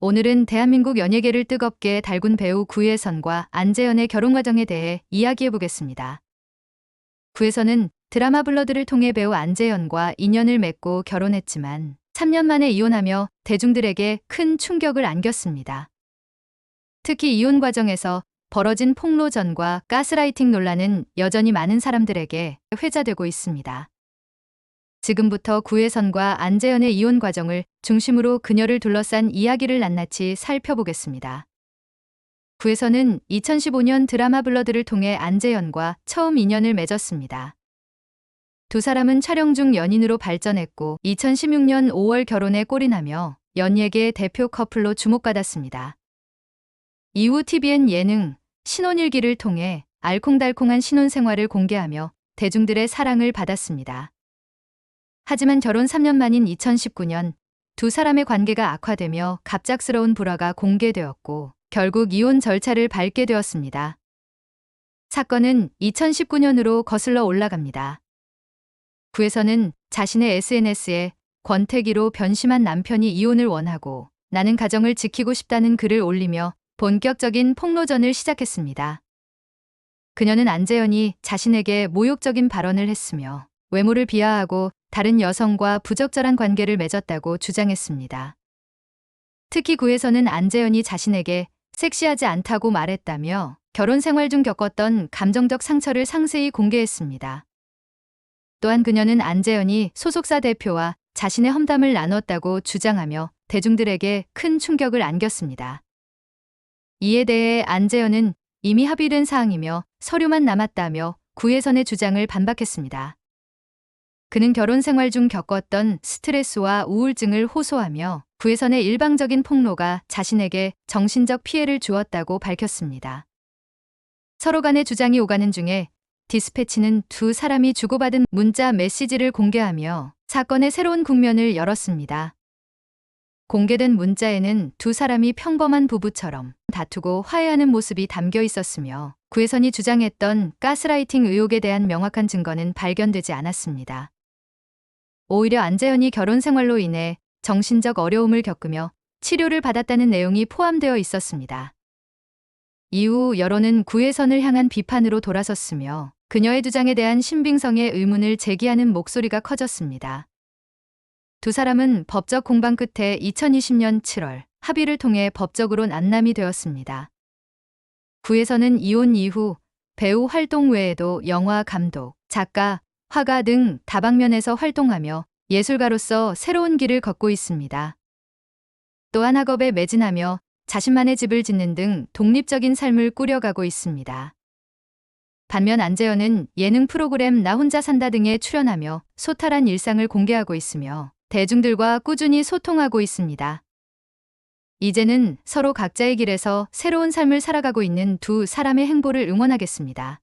오늘은 대한민국 연예계를 뜨겁게 달군 배우 구혜선과 안재현의 결혼 과정에 대해 이야기해 보겠습니다. 구혜선은 드라마 블러드를 통해 배우 안재현과 인연을 맺고 결혼했지만 3년 만에 이혼하며 대중들에게 큰 충격을 안겼습니다. 특히 이혼 과정에서 벌어진 폭로전과 가스라이팅 논란은 여전히 많은 사람들에게 회자되고 있습니다. 지금부터 구혜선과 안재현의 이혼 과정을 중심으로 그녀를 둘러싼 이야기를 낱낱이 살펴보겠습니다. 구혜선은 2015년 드라마 블러드를 통해 안재현과 처음 인연을 맺었습니다. 두 사람은 촬영 중 연인으로 발전했고 2016년 5월 결혼에 꼴이 나며 연예계 대표 커플로 주목받았습니다. 이후 TVN 예능 신혼일기를 통해 알콩달콩한 신혼 생활을 공개하며 대중들의 사랑을 받았습니다. 하지만 결혼 3년 만인 2019년 두 사람의 관계가 악화되며 갑작스러운 불화가 공개되었고 결국 이혼 절차를 밟게 되었습니다. 사건은 2019년으로 거슬러 올라갑니다. 구에서는 자신의 SNS에 권태기로 변심한 남편이 이혼을 원하고 나는 가정을 지키고 싶다는 글을 올리며 본격적인 폭로전을 시작했습니다. 그녀는 안재현이 자신에게 모욕적인 발언을 했으며 외모를 비하하고 다른 여성과 부적절한 관계를 맺었다고 주장했습니다. 특히 구에서는 안재현이 자신에게 섹시하지 않다고 말했다며 결혼 생활 중 겪었던 감정적 상처를 상세히 공개했습니다. 또한 그녀는 안재현이 소속사 대표와 자신의 험담을 나눴다고 주장하며 대중들에게 큰 충격을 안겼습니다. 이에 대해 안재현은 이미 합의된 사항이며 서류만 남았다며 구혜선의 주장을 반박했습니다. 그는 결혼 생활 중 겪었던 스트레스와 우울증을 호소하며 구혜선의 일방적인 폭로가 자신에게 정신적 피해를 주었다고 밝혔습니다. 서로 간의 주장이 오가는 중에 디스패치는 두 사람이 주고받은 문자 메시지를 공개하며 사건의 새로운 국면을 열었습니다. 공개된 문자에는 두 사람이 평범한 부부처럼 다투고 화해하는 모습이 담겨 있었으며 구혜선이 주장했던 가스라이팅 의혹에 대한 명확한 증거는 발견되지 않았습니다. 오히려 안재현이 결혼 생활로 인해 정신적 어려움을 겪으며 치료를 받았다는 내용이 포함되어 있었습니다. 이후 여론은 구혜선을 향한 비판으로 돌아섰으며 그녀의 주장에 대한 신빙성의 의문을 제기하는 목소리가 커졌습니다. 두 사람은 법적 공방 끝에 2020년 7월 합의를 통해 법적으로 난남이 되었습니다. 구혜선은 이혼 이후 배우 활동 외에도 영화 감독, 작가, 화가 등 다방면에서 활동하며 예술가로서 새로운 길을 걷고 있습니다. 또한 학업에 매진하며 자신만의 집을 짓는 등 독립적인 삶을 꾸려가고 있습니다. 반면 안재현은 예능 프로그램 나 혼자 산다 등에 출연하며 소탈한 일상을 공개하고 있으며 대중들과 꾸준히 소통하고 있습니다. 이제는 서로 각자의 길에서 새로운 삶을 살아가고 있는 두 사람의 행보를 응원하겠습니다.